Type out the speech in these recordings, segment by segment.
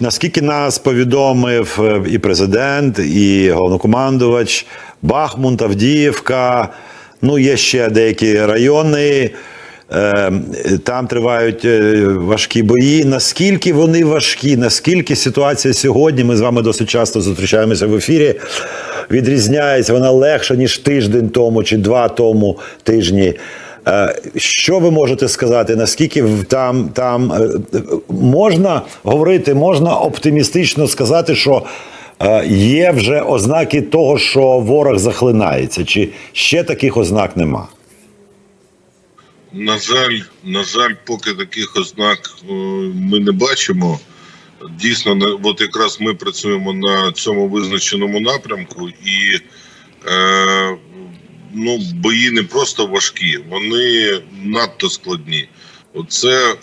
Наскільки нас повідомив е, і президент, і головнокомандувач, Бахмут, Авдіївка, ну є ще деякі райони. е, Там тривають е, важкі бої. Наскільки вони важкі? Наскільки ситуація сьогодні? Ми з вами досить часто зустрічаємося в ефірі. Відрізняється вона легша ніж тиждень тому чи два тому тижні. Е, Що ви можете сказати? Наскільки там, там е, можна говорити, можна оптимістично сказати, що е, є вже ознаки того, що ворог захлинається, чи ще таких ознак нема? На жаль, на жаль, поки таких ознак ми не бачимо. Дійсно, от якраз ми працюємо на цьому визначеному напрямку, і ну, бої не просто важкі, вони надто складні. Це е,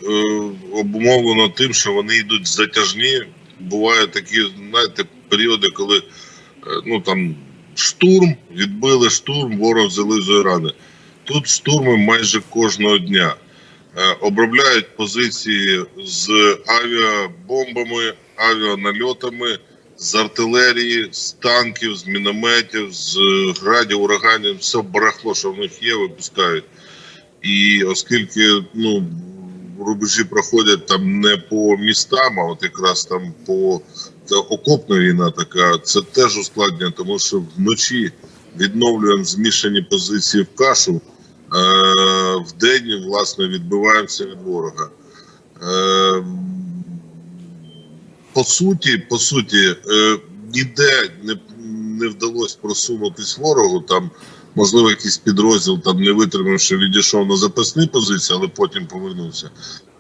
обумовлено тим, що вони йдуть затяжні. Бувають такі, знаєте, періоди, коли е, ну там штурм, відбили штурм, ворог взяли з рани. Тут штурми майже кожного дня. Е, Обробляють позиції з авіабомбами, авіанальотами, з артилерії, з танків, з мінометів, з градів, ураганів, все барахло, що в них є, випускають. І оскільки ну, рубежі проходять там не по містам, а от якраз там по це окопна війна така, це теж ускладнює, тому що вночі відновлюємо змішані позиції в кашу. Е, в день власне відбиваємося від ворога. По суті, по суті, е, ніде не, не вдалося просунутись ворогу. Там, можливо, якийсь підрозділ там не витримавши, відійшов на запасні позиції, але потім повернувся.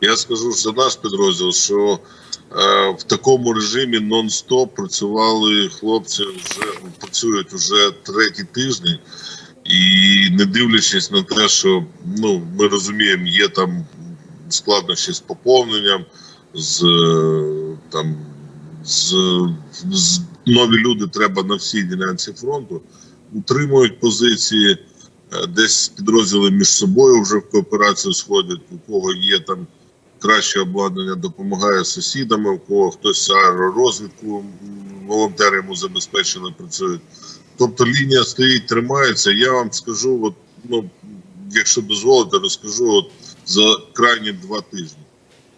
Я скажу, що наш підрозділ, що е, в такому режимі нон-стоп працювали хлопці, вже працюють вже третій тиждень. І не дивлячись на те, що ну ми розуміємо, є там складнощі з поповненням, з е, там з, з нові люди треба на всій ділянці фронту, утримують позиції, е, десь підрозділи між собою вже в кооперацію сходять, у кого є там краще обладнання, допомагає сусідами, у кого хтось аеророзвідку, волонтери йому забезпечили, працюють. Тобто лінія стоїть, тримається. Я вам скажу, от, ну, якщо дозволите, розкажу от, за крайні два тижні.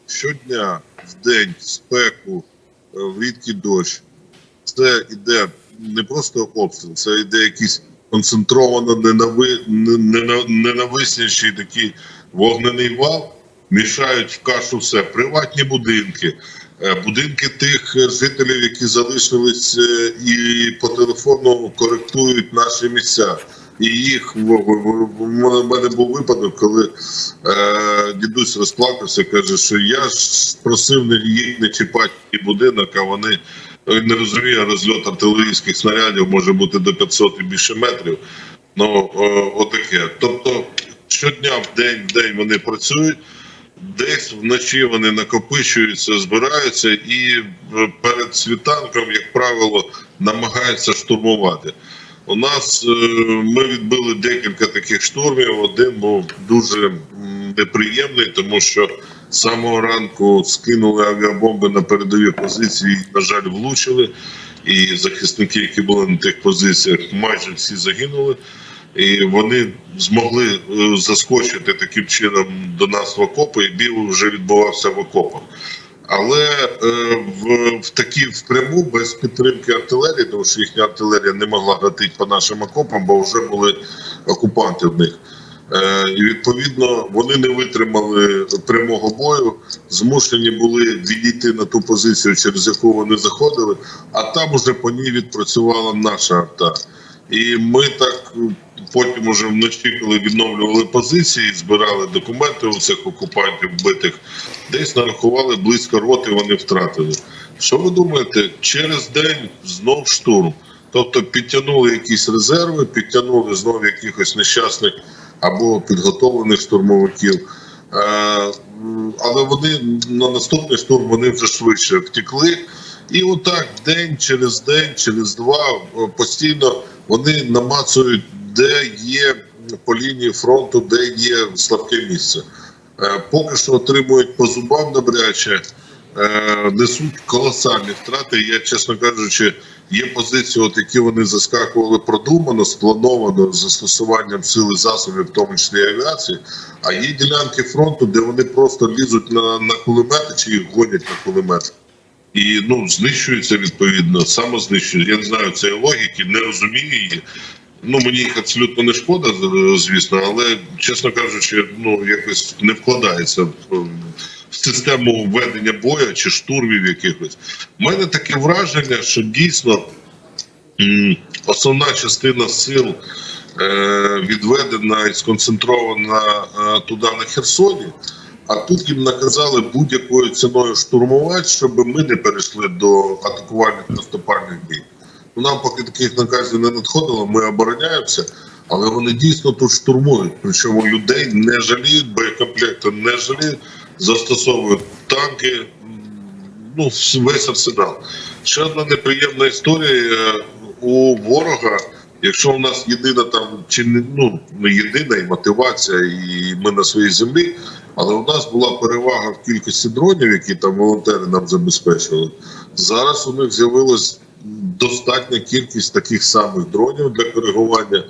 Щодня, в день, спеку, е, в рідкий дощ, це йде не просто обстріл, це йде якийсь концентровано ненави, ненависніший такий вогнений вал, мішають в кашу все. Приватні будинки, е, будинки тих е, жителів, які залишились і по телефону коректують наші місця. І їх в, мене був випадок, коли е, дідусь розплакався, каже, що я ж просив не- їх не чіпати і будинок, а вони е, не розуміє, розльот артилерійських снарядів може бути до 500 і більше метрів. Ну е, отаке. Тобто щодня в день в день вони працюють. Десь вночі вони накопичуються, збираються і е, перед світанком, як правило, намагаються штурмувати. У нас е, ми відбили декілька таких штурмів. Один був дуже неприємний, тому що з самого ранку скинули авіабомби на передові позиції, на жаль, влучили. І захисники, які були на тих позиціях, майже всі загинули. І вони змогли е, заскочити таким чином до нас в окопи, і бій вже відбувався в окопах. Але е, в, в такі впряму без підтримки артилерії, тому що їхня артилерія не могла гатити по нашим окопам, бо вже були окупанти в них. Е, і відповідно вони не витримали прямого бою, змушені були відійти на ту позицію, через яку вони заходили, а там уже по ній відпрацювала наша арта. І ми так потім, уже вночі, коли відновлювали позиції, збирали документи у цих окупантів вбитих, десь нарахували близько роти, вони втратили. Що ви думаєте? Через день знов штурм. Тобто підтягнули якісь резерви, підтягнули знов якихось нещасних або підготовлених штурмовиків. Е, але вони на наступний штурм вони вже швидше втекли. І отак день через день, через два е, постійно вони намацують, де є по лінії фронту, де є слабке місце. Е, Поки що отримують по зубам добряче. е, несуть колосальні втрати. Я, чесно кажучи, є позиції, от які вони заскакували продумано, сплановано з застосуванням сили засобів, в тому числі авіації. А є ділянки фронту, де вони просто лізуть на, на кулемети чи їх гонять на кулемети. І ну знищується відповідно, самознищується. Я не знаю цієї логіки, не розумію її. Ну мені їх абсолютно не шкода, звісно, але чесно кажучи, ну якось не вкладається в, систему ведення бою чи штурмів якихось. У мене таке враження, що дійсно основна частина сил е, відведена і сконцентрована е, туди на Херсоні. А тут їм наказали будь-якою ціною штурмувати, щоб ми не перейшли до атакувальних наступальних дій. Ну, нам поки таких наказів не надходило, ми обороняємося, але вони дійсно тут штурмують. Причому людей не жаліють, боєкомплекти не жаліють, застосовують танки, ну, весь арсенал. Ще одна неприємна історія е, у ворога. Якщо у нас єдина там чи не ну не єдина і мотивація, і ми на своїй землі, але у нас була перевага в кількості дронів, які там волонтери нам забезпечували. Зараз у них з'явилась достатня кількість таких самих дронів для коригування,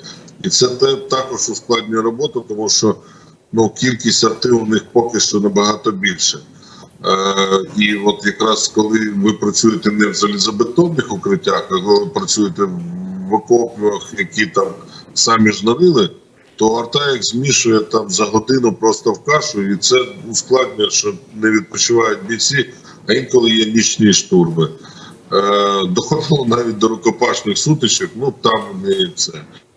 і це також ускладнює роботу, тому що ну кількість активних поки що набагато більше. Е, і от якраз коли ви працюєте не в залізобетонних укриттях, а коли працюєте в окопах, які там самі ж нарили, то арта їх змішує там за годину просто в кашу, і це ускладнює, що не відпочивають бійці, а інколи є нічні штурми. Е, доходило навіть до рукопашних сутичок, ну там не це.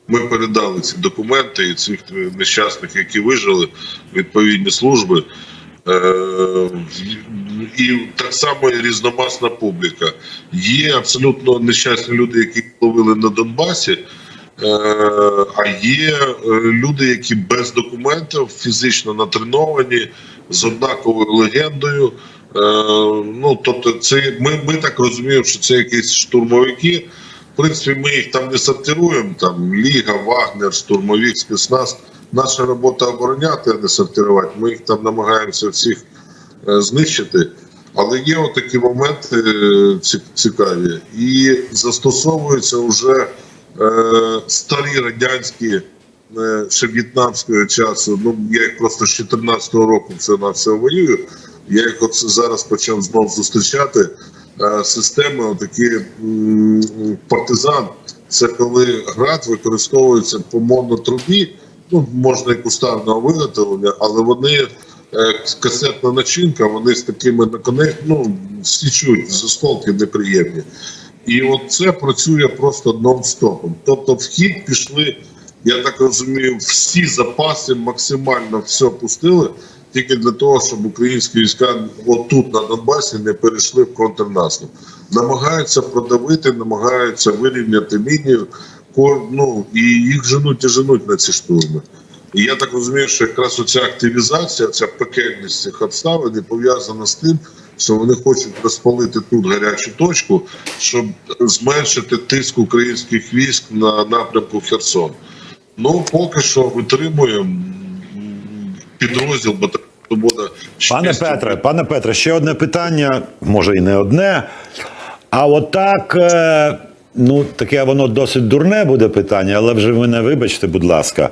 Ми передали ці документи і цих нещасних, які вижили, відповідні служби. Е, і так само і різномасна публіка. Є абсолютно нещасні люди, які ловили на Донбасі. Е, А є е, люди, які без документів фізично натреновані з однаковою легендою. Е, Ну тобто, це ми, ми так розуміємо, що це якісь штурмовики. В принципі, ми їх там не сортируємо. Там Ліга, Вагнер, штурмовик, спецназ. Наша робота обороняти, а не сортувати. Ми їх там намагаємося всіх знищити. Але є отакі моменти цікаві, і застосовуються вже старі радянські е, ще в'єтнамського часу. Ну я їх просто з 14-го року все на все воюю. Я їх от зараз почав знов зустрічати. Е, системи, отакі партизан. Це коли град використовується по монотрубі, ну можна і кустарного виготовлення, але вони е, касетна начинка, вони з такими наконеч... ну, січуть з осколки неприємні. І от це працює просто нон-стопом. Тобто, в хід пішли, я так розумію, всі запаси максимально все пустили, тільки для того, щоб українські війська отут на Донбасі не перейшли в контрнаступ. Намагаються продавити, намагаються вирівняти лінію, ну, і їх женуть і женуть на ці штурми. І я так розумію, що якраз оця активізація, ця пекельність цих обставин пов'язана з тим, що вони хочуть розпалити тут гарячу точку, щоб зменшити тиск українських військ на напрямку Херсон. Ну, поки що витримуємо підрозділ батальйону Свобода. Пане Петре, пане Петре, ще одне питання, може і не одне. А отак, е, ну таке воно досить дурне буде питання, але вже мене вибачте, будь ласка.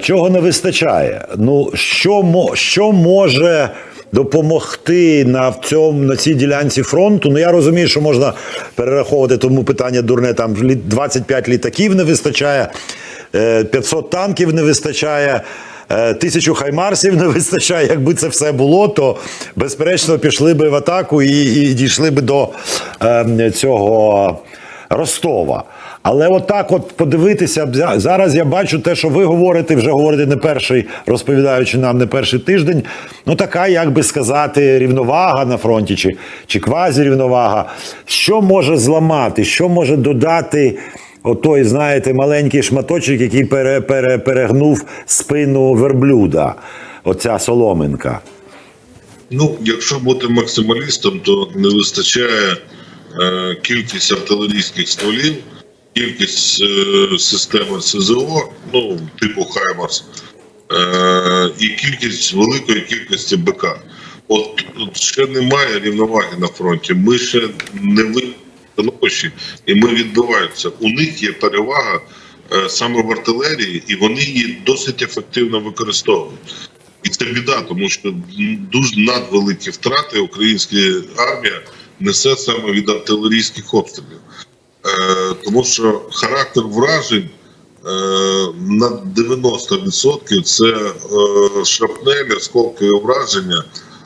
Чого не вистачає? Ну, що, що може допомогти на, в цьому, на цій ділянці фронту? Ну я розумію, що можна перераховувати тому питання дурне. Там лі- 25 літаків не вистачає, е, 500 танків не вистачає. Е, Тисячу хаймарсів не вистачає. Якби це все було, то безперечно пішли би в атаку і, і дійшли би до е, цього Ростова. Але отак, от подивитися, зараз я бачу те, що ви говорите, вже говорите не перший, розповідаючи нам не перший тиждень. Ну така, як би сказати, рівновага на фронті, чи, чи квазірівновага. Що може зламати, що може додати отой, знаєте, маленький шматочок, який пере, пере, перегнув спину верблюда, оця соломинка. Ну, якщо бути максималістом, то не вистачає е, кількість артилерійських стволів, кількість е, системи СЗО, ну, типу Хаймарс, е, і кількість великої кількості БК. От, от ще немає рівноваги на фронті. Ми ще не вистановищі, і ми відбиваємося. У них є перевага е, саме в артилерії, і вони її досить ефективно використовують. І це біда, тому що дуже надвеликі втрати українська армія несе саме від артилерійських обстрілів. Е, тому що характер вражень е, на 90% це е, шрапнель, осколкові враження,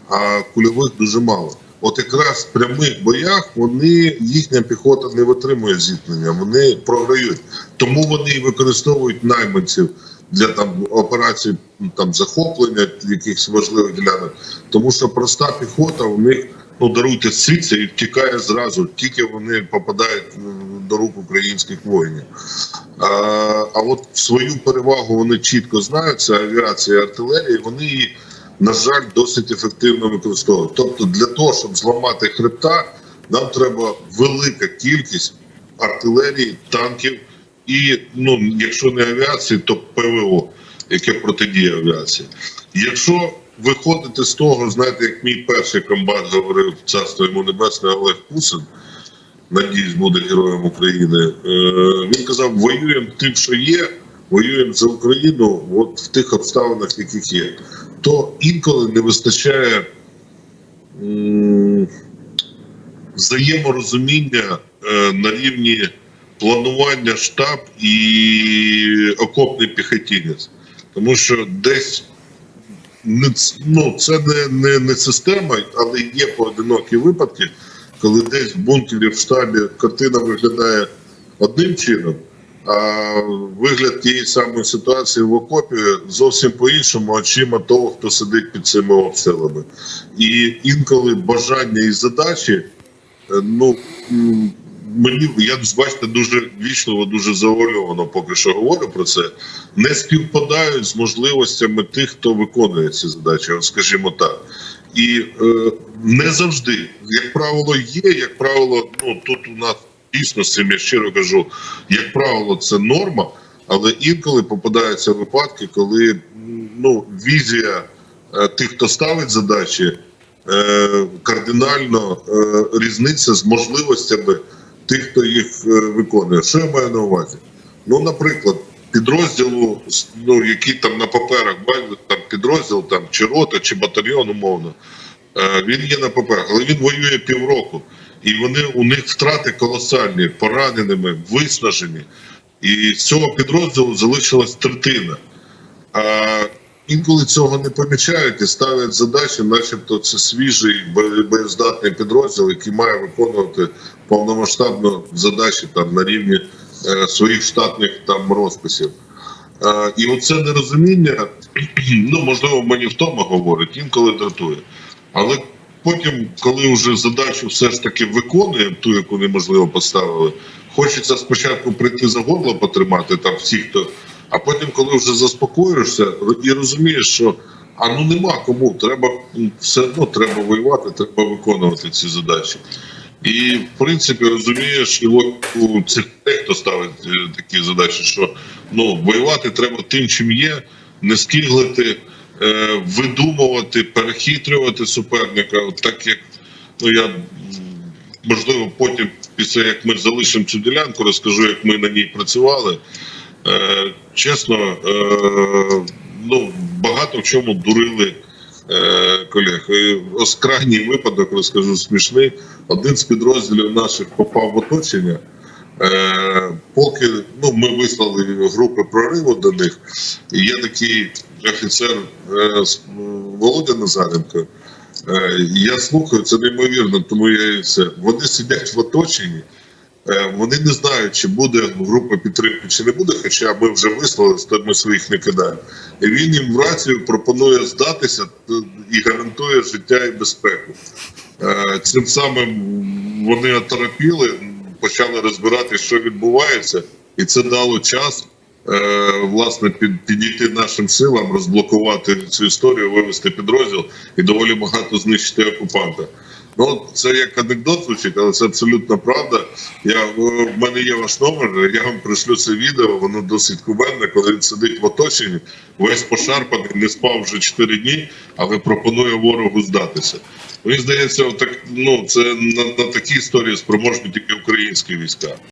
а кульових дуже мало. От якраз в прямих боях вони їхня піхота не витримує зіткнення, вони програють. Тому вони використовують найманців для там операцій там захоплення якихось важливих ділянок. Тому що проста піхота у них ну даруйте ситься і втікає зразу, тільки вони попадають до рук українських воїнів. А, а от свою перевагу вони чітко знають, це авіація і артилерія, вони її, на жаль, досить ефективно використовують. Тобто, для того, щоб зламати хребта, нам треба велика кількість артилерії, танків і, ну, якщо не авіації, то ПВО, яке протидіє авіації. Якщо виходити з того, знаєте, як мій перший комбат говорив царство йому небесне Олег Кусин, надіюсь, буде героєм України. Е, він казав: воюємо тим, що є, воюємо за Україну, от в тих обставинах, яких є. То інколи не вистачає взаєморозуміння е, на рівні планування штаб і окопний піхотінець. Тому що десь ну, це не, не, не система, але є поодинокі випадки, коли десь в бункері в штабі картина виглядає одним чином, а вигляд тієї самої ситуації в окопі зовсім по-іншому очима того, хто сидить під цими обстрілами. І інколи бажання і задачі, е, ну мені я бачите, дуже вічливо, дуже завуальовано поки що говорю про це, не співпадають з можливостями тих, хто виконує ці задачі, скажімо так. І е, не завжди, як правило, є, як правило, ну тут у нас дійсно з цим я щиро кажу, як правило, це норма, але інколи попадаються випадки, коли ну, візія е, тих, хто ставить задачі, е, кардинально е, різниця з можливостями тих, хто їх е, виконує. Що я маю на увазі? Ну, наприклад, підрозділу, ну, який там на паперах бачите, там підрозділ, там чи рота, чи батальйон, умовно. Е, Він є на паперах, але він воює півроку. І вони у них втрати колосальні, пораненими, виснажені. І з цього підрозділу залишилась третина. А інколи цього не помічають і ставлять задачі, начебто це свіжий боєздатний підрозділ, який має виконувати повномасштабно задачі там на рівні е, своїх штатних там розписів. Е, і оце нерозуміння, ну можливо, мені втома говорить, інколи дратує. Але потім, коли вже задачу все ж таки виконуємо, ту, яку неможливо поставили, хочеться спочатку прийти за горло потримати там всіх, хто. А потім, коли вже заспокоїшся і розумієш, що а ну нема кому, треба все одно треба воювати, треба виконувати ці задачі. І в принципі розумієш і логіку цих тих, хто ставить е, такі задачі, що ну воювати треба тим, чим є, не скиглити, е, видумувати, перехитрювати суперника, так як ну я можливо потім, після як ми залишимо цю ділянку, розкажу, як ми на ній працювали. Е, чесно, е, ну багато в чому дурили е, колег. Крайній випадок розкажу смішний. Один з підрозділів наших попав в оточення. Поки ну, ми вислали групи прориву до них, і є такий офіцер Володя Назаренко. Я слухаю, це неймовірно, тому я і все. Вони сидять в оточенні. Е, Вони не знають, чи буде група підтримки, чи не буде, хоча ми вже вислали, то ми своїх не кидаємо. І він їм в рацію пропонує здатися е, і гарантує життя і безпеку. Е, Цим самим вони оторопіли, почали розбирати, що відбувається, і це дало час. Власне, під, підійти нашим силам, розблокувати цю історію, вивести підрозділ і доволі багато знищити окупанта. Ну, це як анекдот звучить, але це абсолютно правда. Я, в мене є ваш номер, я вам пришлю це відео, воно досить кубенне, коли він сидить в оточенні, весь пошарпаний, не спав вже 4 дні, але пропонує ворогу здатися. Мені здається, отак, ну, це на, на такі історії спроможні тільки українські війська.